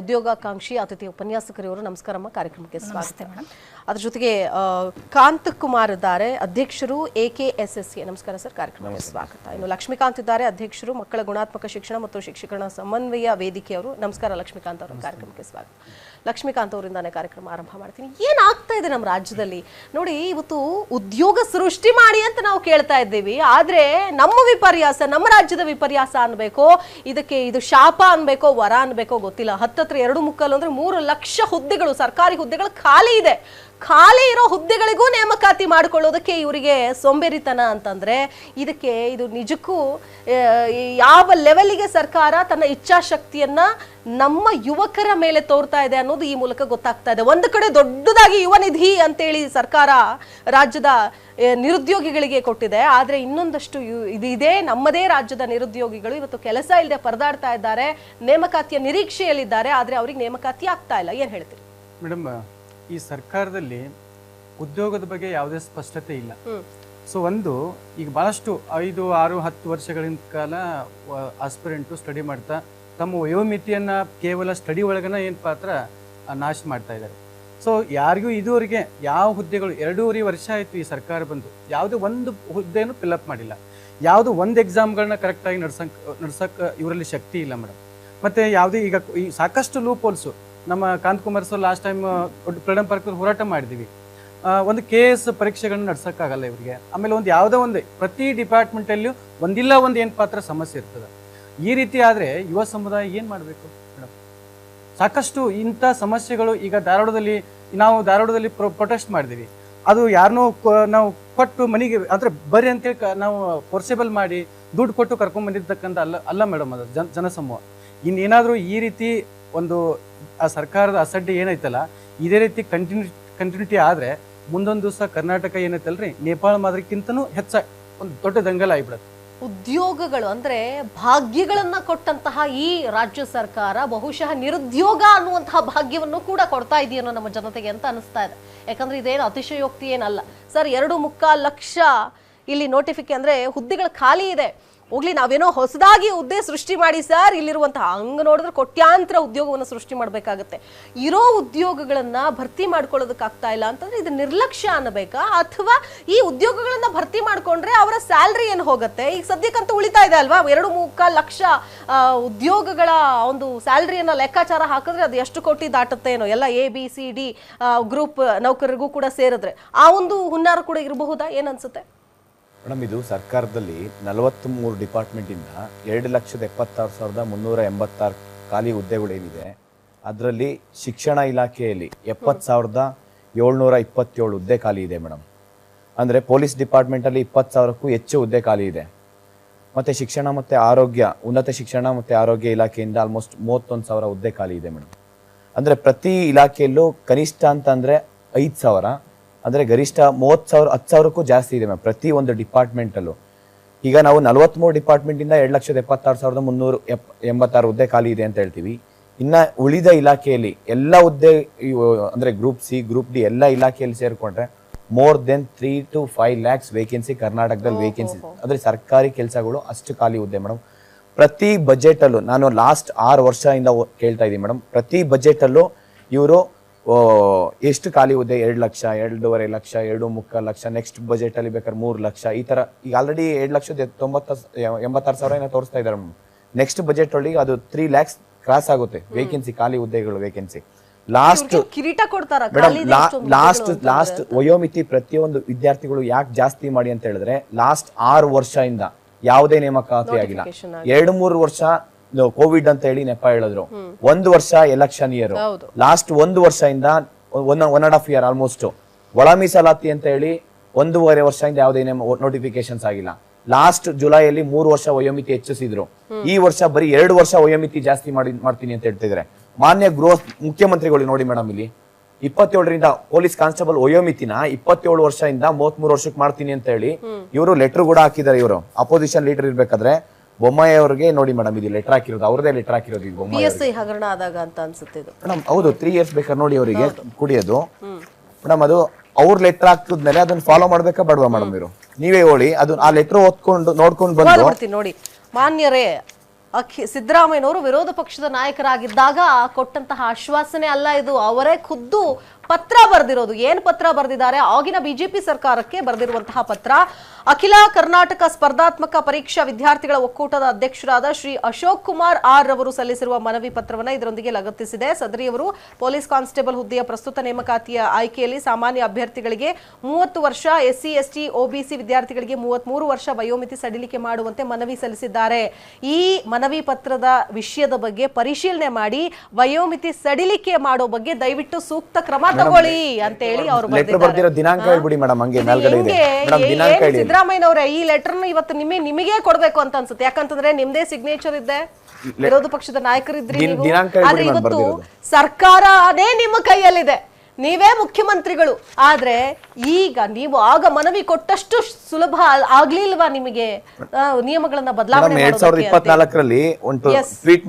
ಉದ್ಯೋಗಾಕಾಂಕ್ಷಿ ಅತಿಥಿ ಉಪನ್ಯಾಸಕರಿವರು ನಮಸ್ಕಾರಮ್ಮ ಕಾರ್ಯಕ್ರಮಕ್ಕೆ ಸ್ವಾಗತ. ಅದ್ರ ಜೊತೆಗೆ ಕಾಂತ್ ಕುಮಾರ್ ಇದ್ದಾರೆ ಅಧ್ಯಕ್ಷರು A K S S C. ನಮಸ್ಕಾರ ಸರ್ ಕಾರ್ಯಕ್ರಮಕ್ಕೆ ಸ್ವಾಗತ. ಇನ್ನು ಲಕ್ಷ್ಮೀಕಾಂತ್ ಇದ್ದಾರೆ ಅಧ್ಯಕ್ಷರು ಮಕ್ಕಳ ಗುಣಾತ್ಮಕ ಶಿಕ್ಷಣ ಮತ್ತು ಶಿಕ್ಷಕರ ಸಮನ್ವಯ ವೇದಿಕೆಯವರು ನಮಸ್ಕಾರ ಲಕ್ಷ್ಮೀಕಾಂತ್ ಅವರ ಕಾರ್ಯಕ್ರಮಕ್ಕೆ ಸ್ವಾಗತ. ಲಕ್ಷ್ಮೀಕಾಂತ್ ಅವರಿಂದಾನೇ ಕಾರ್ಯಕ್ರಮ ಆರಂಭ ಮಾಡ್ತೀನಿ. ಏನಾಗ್ತಾ ಇದೆ ನಮ್ಮ ರಾಜ್ಯದಲ್ಲಿ? ನೋಡಿ ಇವತ್ತು ಉದ್ಯೋಗ ಸೃಷ್ಟಿ ಮಾಡಿ ಅಂತ ನಾವು ಕೇಳ್ತಾ ಇದ್ದೀವಿ. ಆದ್ರೆ ನಮ್ಮ ವಿಪರ್ಯಾಸ ನಮ್ಮ ರಾಜ್ಯದ ವಿಪರ್ಯಾಸ ಅನ್ಬೇಕೋ? ಇದಕ್ಕೆ ಇದು ಶಾಪ ಅನ್ಬೇಕೋ ವರ ಅನ್ಬೇಕೋ ಗೊತ್ತಿಲ್ಲ. ಹತ್ತತ್ರ ಎರಡು ಮುಕ್ಕಲು ಅಂದ್ರೆ ಮೂರು ಲಕ್ಷ ಹುದ್ದೆಗಳು ಸರ್ಕಾರಿ ಹುದ್ದೆಗಳು ಖಾಲಿ ಇದೆ. ಖಾಲಿ ಇರೋ ಹುದ್ದೆಗಳಿಗೂ ನೇಮಕಾತಿ ಮಾಡಿಕೊಳ್ಳೋದಕ್ಕೆ ಇವರಿಗೆ ಸೋಂಬೇರಿತನ ಅಂತಂದ್ರೆ ಇದಕ್ಕೆ ಇದು ನಿಜಕ್ಕೂ ಯಾವ ಲೆವೆಲಿಗೆ ಸರ್ಕಾರ ತನ್ನ ಇಚ್ಛಾಶಕ್ತಿಯನ್ನ ನಮ್ಮ ಯುವಕರ ಮೇಲೆ ತೋರ್ತಾ ಇದೆ ಅನ್ನೋದು ಈ ಮೂಲಕ ಗೊತ್ತಾಗ್ತಾ ಇದೆ. ಒಂದು ಕಡೆ ದೊಡ್ಡದಾಗಿ ಯುವ ನಿಧಿ ಅಂತೇಳಿ ಸರ್ಕಾರ ರಾಜ್ಯದ ನಿರುದ್ಯೋಗಿಗಳಿಗೆ ಕೊಟ್ಟಿದೆ. ಆದ್ರೆ ಇನ್ನೊಂದಷ್ಟು ಇದಿದೆ ಇದು ಇದೆ ನಮ್ಮದೇ ರಾಜ್ಯದ ನಿರುದ್ಯೋಗಿಗಳು ಇವತ್ತು ಕೆಲಸ ಇಲ್ಲದೆ ಪರದಾಡ್ತಾ ಇದ್ದಾರೆ, ನೇಮಕಾತಿಯ ನಿರೀಕ್ಷೆಯಲ್ಲಿದ್ದಾರೆ, ಆದ್ರೆ ಅವ್ರಿಗೆ ನೇಮಕಾತಿ ಆಗ್ತಾ ಇಲ್ಲ. ಏನ್ ಹೇಳ್ತೀರಿ? ಮೇಡಮ್ ಈ ಸರ್ಕಾರದಲ್ಲಿ ಉದ್ಯೋಗದ ಬಗ್ಗೆ ಯಾವುದೇ ಸ್ಪಷ್ಟತೆ ಇಲ್ಲ. ಸೊ ಒಂದು ಈಗ ಬಹಳಷ್ಟು ಐದು ಆರು ಹತ್ತು ವರ್ಷಗಳಿಂದ ಕಾಲ ಆಸ್ಪಿರೆಂಟು ಸ್ಟಡಿ ಮಾಡ್ತಾ ತಮ್ಮ ವಯೋಮಿತಿಯನ್ನು ಕೇವಲ ಸ್ಟಡಿ ಒಳಗನ ಏನು ಪಾತ್ರ ನಾಶ ಮಾಡ್ತಾ ಇದ್ದಾರೆ. ಸೊ ಯಾರಿಗೂ ಇದುವರೆಗೆ ಯಾವ ಹುದ್ದೆಗಳು ಎರಡೂವರೆ ವರ್ಷ ಆಯಿತು ಈ ಸರ್ಕಾರ ಬಂದು ಯಾವುದೇ ಒಂದು ಹುದ್ದೆನೂ ಫಿಲಪ್ ಮಾಡಿಲ್ಲ. ಯಾವುದು ಒಂದು ಎಕ್ಸಾಮ್ಗಳನ್ನ ಕರೆಕ್ಟಾಗಿ ನಡ್ಸಂಕ್ ನಡ್ಸಕ್ಕೆ ಇವರಲ್ಲಿ ಶಕ್ತಿ ಇಲ್ಲ ಮೇಡಮ್ ಮತ್ತು ಯಾವುದೇ ಈಗ ಈ ಸಾಕಷ್ಟು ಲೂಪ್ ಹೋಲ್ಸು ನಮ್ಮ Kanth Kumar sir last time Freedom Park ಹೋರಾಟ ಮಾಡಿದ್ವಿ. ಒಂದು ಕೆ ಎಸ್ ಪರೀಕ್ಷೆಗಳನ್ನ ನಡ್ಸೋಕ್ಕಾಗಲ್ಲ ಇವರಿಗೆ. ಆಮೇಲೆ ಒಂದು ಯಾವುದೋ ಒಂದು, ಪ್ರತಿ ಡಿಪಾರ್ಟ್ಮೆಂಟಲ್ಲಿಯೂ ಒಂದಿಲ್ಲ ಒಂದು ಏನು ಪಾತ್ರ ಸಮಸ್ಯೆ ಇರ್ತದೆ. ಈ ರೀತಿ ಆದರೆ ಯುವ ಸಮುದಾಯ ಏನು ಮಾಡಬೇಕು? ಮೇಡಮ್? ಸಾಕಷ್ಟು ಇಂಥ ಸಮಸ್ಯೆಗಳು ಈಗ ಧಾರವಾಡದಲ್ಲಿ, ನಾವು ಧಾರವಾಡದಲ್ಲಿ ಪ್ರೊಟೆಸ್ಟ್ ಮಾಡಿದ್ವಿ. ಅದು ಯಾರನ್ನೂ ನಾವು ಕೊಟ್ಟು ಮನೆಗೆ, ಅಂದ್ರೆ ಬರ್ರಿ ಅಂತೇಳಿ ನಾವು ಫೋರ್ಸೇಬಲ್ ಮಾಡಿ ದುಡ್ಡು ಕೊಟ್ಟು ಕರ್ಕೊಂಡ್ ಬಂದಿರ್ತಕ್ಕಂಥ ಅಲ್ಲ ಅಲ್ಲ ಮೇಡಮ್ ಅದು ಜನ, ಜನಸಮೂಹ. ಇನ್ನೇನಾದರೂ ಈ ರೀತಿ ಒಂದು, ಆ ಸರ್ಕಾರದ ಅಸಡ್ಡೆ ಏನೈತಲ್ಲ, ಇದೇ ರೀತಿ ಕಂಟಿನ್ಯೂ ಕಂಟಿನ್ಯೂಟಿ ಆದರೆ ಮುಂದೊಂದು ದಿವಸ ಕರ್ನಾಟಕ ಏನೈತಲ್ರಿ, ನೇಪಾಳ ಮಾದರಿಕ್ಕಿಂತನೂ ಹೆಚ್ಚ ಒಂದು ದೊಡ್ಡ ದಂಗಲ ಆಗಿಬಿಡುತ್ತೆ. ಉದ್ಯೋಗಗಳು ಅಂದ್ರೆ ಭಾಗ್ಯಗಳನ್ನ ಕೊಟ್ಟಂತಹ ಈ ರಾಜ್ಯ ಸರ್ಕಾರ ಬಹುಶಃ ನಿರುದ್ಯೋಗ ಅನ್ನುವಂತಹ ಭಾಗ್ಯವನ್ನು ಕೂಡ ಕೊಡ್ತಾ ಇದೆಯೇನೋ ನಮ್ಮ ಜನತೆಗೆ ಅಂತ ಅನಿಸ್ತಾ ಇದೆ. ಯಾಕಂದ್ರೆ ಇದೇನು ಅತಿಶಯೋಕ್ತಿ ಏನಲ್ಲ. ಸರ್, ಎರಡು ಮುಕ್ಕಾಲು ಲಕ್ಷ ಇಲ್ಲಿ ನೋಟಿಫಿಕೆ ಅಂದ್ರೆ ಹುದ್ದೆಗಳು ಖಾಲಿ ಇದೆ. ಹೋಗ್ಲಿ, ನಾವೇನೋ ಹೊಸದಾಗಿ ಹುದ್ದೆ ಸೃಷ್ಟಿ ಮಾಡಿ ಸರ್, ಇಲ್ಲಿರುವಂತಹ ಹಂಗ ನೋಡಿದ್ರೆ ಕೋಟ್ಯಾಂತರ ಉದ್ಯೋಗವನ್ನು ಸೃಷ್ಟಿ ಮಾಡಬೇಕಾಗತ್ತೆ. ಇರೋ ಉದ್ಯೋಗಗಳನ್ನ ಭರ್ತಿ ಮಾಡ್ಕೊಳ್ಳೋದಕ್ಕಾಗ್ತಾ ಇಲ್ಲ ಅಂತಂದ್ರೆ ಇದು ನಿರ್ಲಕ್ಷ್ಯ ಅನ್ನಬೇಕಾ? ಅಥವಾ ಈ ಉದ್ಯೋಗಗಳನ್ನ ಭರ್ತಿ ಮಾಡ್ಕೊಂಡ್ರೆ ಅವರ ಸ್ಯಾಲ್ರಿ ಏನು ಹೋಗುತ್ತೆ? ಈಗ ಸದ್ಯಕ್ಕಂತೂ ಉಳಿತಾ ಇದೆ ಅಲ್ವಾ? ಎರಡು ಮುಕ್ಕಾಲ್ ಲಕ್ಷ ಉದ್ಯೋಗಗಳ ಒಂದು ಸ್ಯಾಲ್ರಿಯನ್ನ ಲೆಕ್ಕಾಚಾರ ಹಾಕಿದ್ರೆ ಅದು ಎಷ್ಟು ಕೋಟಿ ದಾಟುತ್ತೆ ಏನೋ? ಎಲ್ಲ A B C D group ನೌಕರರಿಗೂ ಕೂಡ ಸೇರಿದ್ರೆ ಆ ಒಂದು ಹುನ್ನಾರ ಕೂಡ ಇರಬಹುದಾ? ಏನನ್ಸುತ್ತೆ ಮೇಡಮ್, ಇದು ಸರ್ಕಾರದಲ್ಲಿ ನಲವತ್ತ್ಮೂರು ಡಿಪಾರ್ಟ್ಮೆಂಟಿಂದ ಎರಡು ಲಕ್ಷದ ಎಪ್ಪತ್ತಾರು ಸಾವಿರದ ಮುನ್ನೂರ ಎಂಬತ್ತಾರು ಖಾಲಿ ಹುದ್ದೆಗಳೇನಿದೆ ಅದರಲ್ಲಿ ಶಿಕ್ಷಣ ಇಲಾಖೆಯಲ್ಲಿ ಎಪ್ಪತ್ತು ಸಾವಿರದ ಏಳ್ನೂರ ಇಪ್ಪತ್ತೇಳು ಹುದ್ದೆ ಖಾಲಿ ಇದೆ ಮೇಡಮ್. ಅಂದರೆ ಪೊಲೀಸ್ ಡಿಪಾರ್ಟ್ಮೆಂಟಲ್ಲಿ ಇಪ್ಪತ್ತು ಸಾವಿರಕ್ಕೂ ಹೆಚ್ಚು ಹುದ್ದೆ ಖಾಲಿ ಇದೆ. ಮತ್ತು ಶಿಕ್ಷಣ ಮತ್ತು ಆರೋಗ್ಯ, ಉನ್ನತ ಶಿಕ್ಷಣ ಮತ್ತು ಆರೋಗ್ಯ ಇಲಾಖೆಯಿಂದ ಆಲ್ಮೋಸ್ಟ್ ಮೂವತ್ತೊಂದು ಸಾವಿರ ಹುದ್ದೆ ಖಾಲಿ ಇದೆ ಮೇಡಮ್. ಅಂದರೆ ಪ್ರತಿ ಇಲಾಖೆಯಲ್ಲೂ ಕನಿಷ್ಠ ಅಂತ ಅಂದರೆ ಐದು ಸಾವಿರ ಅಂದರೆ ಗರಿಷ್ಠ ಮೂವತ್ತು ಸಾವಿರ ಹತ್ತು ಸಾವಿರಕ್ಕೂ ಜಾಸ್ತಿ ಇದೆ ಮ್ಯಾಮ್ ಪ್ರತಿ ಒಂದು ಡಿಪಾರ್ಟ್ಮೆಂಟಲ್ಲೂ ಈಗ ನಾವು ನಲವತ್ತ್ಮೂರು ಡಿಪಾರ್ಟ್ಮೆಂಟಿಂದ ಎರಡು ಲಕ್ಷದ ಎಪ್ಪತ್ತಾರು ಸಾವಿರದ ಮುನ್ನೂರು ಎಪ್ ಎಂಬತ್ತಾರು ಹುದ್ದೆ ಖಾಲಿ ಇದೆ ಅಂತ ಹೇಳ್ತೀವಿ. ಇನ್ನು ಉಳಿದ ಇಲಾಖೆಯಲ್ಲಿ ಎಲ್ಲ ಹುದ್ದೆ ಅಂದರೆ ಗ್ರೂಪ್ ಸಿ ಗ್ರೂಪ್ ಡಿ ಎಲ್ಲ ಇಲಾಖೆಯಲ್ಲಿ ಸೇರಿಕೊಂಡ್ರೆ more than three to five lakhs vacancy ಕರ್ನಾಟಕದಲ್ಲಿ ವೇಕೆನ್ಸಿ ಅಂದರೆ ಸರ್ಕಾರಿ ಕೆಲಸಗಳು ಅಷ್ಟು ಖಾಲಿ ಹುದ್ದೆ ಮೇಡಮ್ ಪ್ರತಿ ಬಜೆಟಲ್ಲೂ ನಾನು ಲಾಸ್ಟ್ ಆರು ವರ್ಷದಿಂದ ಕೇಳ್ತಾ ಇದ್ದೀನಿ ಮೇಡಮ್ ಪ್ರತಿ ಬಜೆಟ್ ಅಲ್ಲೂ ಇವರು ಎಷ್ಟು ಖಾಲಿ ಹುದ್ದೆ? ಎರಡು ಲಕ್ಷ ಎರಡೂವರೆ ಲಕ್ಷ ಎರಡು ಮುಕ್ಕಾಲು ಲಕ್ಷ ನೆಕ್ಸ್ಟ್ ಬಜೆಟ್ ಅಲ್ಲಿ ಬೇಕಾದ್ರೆ ಮೂರು ಲಕ್ಷ. ಈ ತರ ಈಗ ಆಲ್ರೆಡಿ ಎರಡು ಲಕ್ಷದ ತೊಂಬತ್ತ ಎಂಬತ್ತಾರು ಸಾವಿರ ಏನೋ ತೋರಿಸ್ತಾ ಇದ್ದಾರೆ ನೆಕ್ಸ್ಟ್ ಬಜೆಟ್ ಒಳಗೆ ಅದು ತ್ರೀ ಲ್ಯಾಕ್ಸ್ ಕ್ರಾಸ್ ಆಗುತ್ತೆ. ವೇಕೆನ್ಸಿ ಖಾಲಿ ಹುದ್ದೆಗಳು ವೇಕೆನ್ಸಿ ಲಾಸ್ಟ್ ಕಿರೀಟ ಕೊಡ್ತಾರ? ಲಾಸ್ಟ್ ಲಾಸ್ಟ್ ವಯೋಮಿತಿ ಪ್ರತಿಯೊಂದು ವಿದ್ಯಾರ್ಥಿಗಳು ಯಾಕೆ ಜಾಸ್ತಿ ಮಾಡಿ ಅಂತ ಹೇಳಿದ್ರೆ ಲಾಸ್ಟ್ ಆರು ವರ್ಷದಿಂದ ಯಾವುದೇ ನೇಮಕಾತಿ ಆಗಿಲ್ಲ. ಎರಡು ಮೂರು ವರ್ಷ ಕೋವಿಡ್ ಅಂತ ಹೇಳಿ ನೆಪ ಹೇಳಿದ್ರು. ಒಂದು ವರ್ಷ ಎಲೆಕ್ಷನ್ ಇಯರ್. ಲಾಸ್ಟ್ ಒಂದು ವರ್ಷದಿಂದ one one and half year almost ಒಳ ಮೀಸಲಾತಿ ಅಂತ ಹೇಳಿ ಒಂದೂವರೆ ವರ್ಷದಿಂದ ಯಾವುದೇ ನೋಟಿಫಿಕೇಶನ್ಸ್ ಆಗಿಲ್ಲ. ಲಾಸ್ಟ್ ಜುಲೈಯಲ್ಲಿ ಮೂರು ವರ್ಷ ವಯೋಮಿತಿ ಹೆಚ್ಚಿಸಿದ್ರು. ಈ ವರ್ಷ ಬರೀ ಎರಡು ವರ್ಷ ವಯೋಮಿತಿ ಜಾಸ್ತಿ ಮಾಡಿ ಮಾಡ್ತೀನಿ ಅಂತ ಹೇಳ್ತಿದ್ರೆ ಮಾನ್ಯ ಗೃಹ ಮುಖ್ಯಮಂತ್ರಿಗಳು ನೋಡಿ ಮೇಡಮ್ ಇಲ್ಲಿ. ಇಪ್ಪತ್ತೇಳರಿಂದ ಪೊಲೀಸ್ ಕಾನ್ಸ್ಟೇಬಲ್ ವಯೋಮಿತಿನ ಇಪ್ಪತ್ತೇಳು ವರ್ಷದಿಂದ ಮೂವತ್ಮೂರು ವರ್ಷಕ್ಕೆ ಮಾಡ್ತೀನಿ ಅಂತ ಹೇಳಿ ಇವರು ಲೆಟರ್ ಕೂಡ ಹಾಕಿದ್ದಾರೆ ಇವರು. ಅಪೋಸಿಷನ್ ಲೀಡರ್ ಇರ್ಬೇಕಾದ್ರೆ ಬೊಮ್ಮಾಯಿ ಅವ್ರಿಗೆ ನೋಡಿ ಮೇಡಮ್ ಇದು ಲೆಟರ್ ಹಾಕಿರೋದು ಅವ್ರದೇ ಲೆಟರ್ ಹಾಕಿರೋದು ಈಗ ಪಿ ಬೊಮ್ಮಾಯಿ ಎಸ್ ಐ ಹಗರಣ ಆದಾಗ ಅಂತ ಅನ್ಸುತ್ತೆ ಇದು. ಮೇಡಮ್ ಹೌದು ತ್ರೀ ಇಯರ್ಸ್ ಬೇಕಾದ್ರೆ ನೋಡಿ ಅವರಿಗೆ ಕುಡಿಯೋದು. ಮೇಡಮ್ ಅದು ಅವ್ರ ಲೆಟರ್ ಹಾಕಿದ್ಮೇಲೆ ಅದನ್ನ ಫಾಲೋ ಮಾಡ್ಬೇಕಾ ಬಡವಾ ಮೇಡಮ್ ಇವರು ನೀವೇ? ಹೇಳಿ ಅದು ಆ ಲೆಟರ್ ಓದ್ಕೊಂಡು ನೋಡ್ಕೊಂಡು ಬಂದು ನೋಡ್ತೀನಿ ನೋಡಿ. ಮಾನ್ಯರೇ ಅಖಿ ಸಿದ್ದರಾಮಯ್ಯನವರು ವಿರೋಧ ಪಕ್ಷದ ನಾಯಕರಾಗಿದ್ದಾಗ ಕೊಟ್ಟಂತಹ ಆಶ್ವಾಸನೆ ಅಲ್ಲ ಇದು. ಅವರೇ ಖುದ್ದು ಪತ್ರ ಬರೆದಿರೋದು. ಏನ್ ಪತ್ರ ಬರೆದಿದ್ದಾರೆ? ಆಗಿನ ಬಿಜೆಪಿ ಸರ್ಕಾರಕ್ಕೆ ಬರೆದಿರುವಂತಹ ಪತ್ರ. ಅಖಿಲ ಕರ್ನಾಟಕ ಸ್ಪರ್ಧಾತ್ಮಕ ಪರೀಕ್ಷಾ ವಿದ್ಯಾರ್ಥಿಗಳ ಒಕ್ಕೂಟದ ಅಧ್ಯಕ್ಷರಾದ ಶ್ರೀ ಅಶೋಕ್ ಕುಮಾರ್ ಆರ್ ರವರು ಸಲ್ಲಿಸಿರುವ ಮನವಿ ಪತ್ರವನ್ನ ಇದರೊಂದಿಗೆ ಲಗತ್ತಿಸಿದೆ. ಸದರಿಯವರು ಪೊಲೀಸ್ ಕಾನ್ಸ್ಟೇಬಲ್ ಹುದ್ದೆಯ ಪ್ರಸ್ತುತ ನೇಮಕಾತಿಯ ಆಯ್ಕೆಯಲ್ಲಿ ಸಾಮಾನ್ಯ ಅಭ್ಯರ್ಥಿಗಳಿಗೆ ಮೂವತ್ತು ವರ್ಷ, ಎಸ್ಸಿ, ಎಸ್ಟಿ ಒಬಿಸಿ ವಿದ್ಯಾರ್ಥಿಗಳಿಗೆ ಮೂವತ್ಮೂರು ವರ್ಷ ವಯೋಮಿತಿ ಸಡಿಲಿಕೆ ಮಾಡುವಂತೆ ಮನವಿ ಸಲ್ಲಿಸಿದ್ದಾರೆ. ಈ ಮನವಿ ಪತ್ರದ ವಿಷಯದ ಬಗ್ಗೆ ಪರಿಶೀಲನೆ ಮಾಡಿ ವಯೋಮಿತಿ ಸಡಿಲಿಕೆ ಮಾಡೋ ಬಗ್ಗೆ ದಯವಿಟ್ಟು ಸೂಕ್ತ ಕ್ರಮ ತಗೊಳ್ಳಿ ಅಂತ ಹೇಳಿ ಅವರು ದಿನಾಂಕ ಹೇಳ್ಬಿಡಿ ಮೇಡಮ್ ಹಂಗೆ ಸಿದ್ದರಾಮಯ್ಯನವರೇ ಈ ಲೆಟರ್ ಇವತ್ತು ನಿಮಗೆ ನಿಮಗೆ ಕೊಡಬೇಕು ಅಂತ ಅನ್ಸುತ್ತೆ. ಯಾಕಂತಂದ್ರೆ ನಿಮ್ದೇ ಸಿಗ್ನೇಚರ್ ಇದೆ. ವಿರೋಧ ಪಕ್ಷದ ನಾಯಕರಿದ್ರಿ ಆದ್ರೆ ಇವತ್ತು ಸರ್ಕಾರ ಅದೇ ನಿಮ್ಮ ಕೈಯಲ್ಲಿದೆ. ನೀವೇ ಮುಖ್ಯಮಂತ್ರಿಗಳು. ಆದ್ರೆ ಈಗ ನೀವು ಆಗ ಮನವಿ ಕೊಟ್ಟಷ್ಟು ಸುಲಭ ಆಗ್ಲಿಲ್ವಾ ನಿಮಗೆ? ನಿಯಮಗಳನ್ನ ಬದಲಾವಣೆ ಎರಡ್ ಸಾವಿರದ ಇಪ್ಪತ್ನಾಲ್ಕರಲ್ಲಿ ಒಂದು. ಟ್ವೀಟ್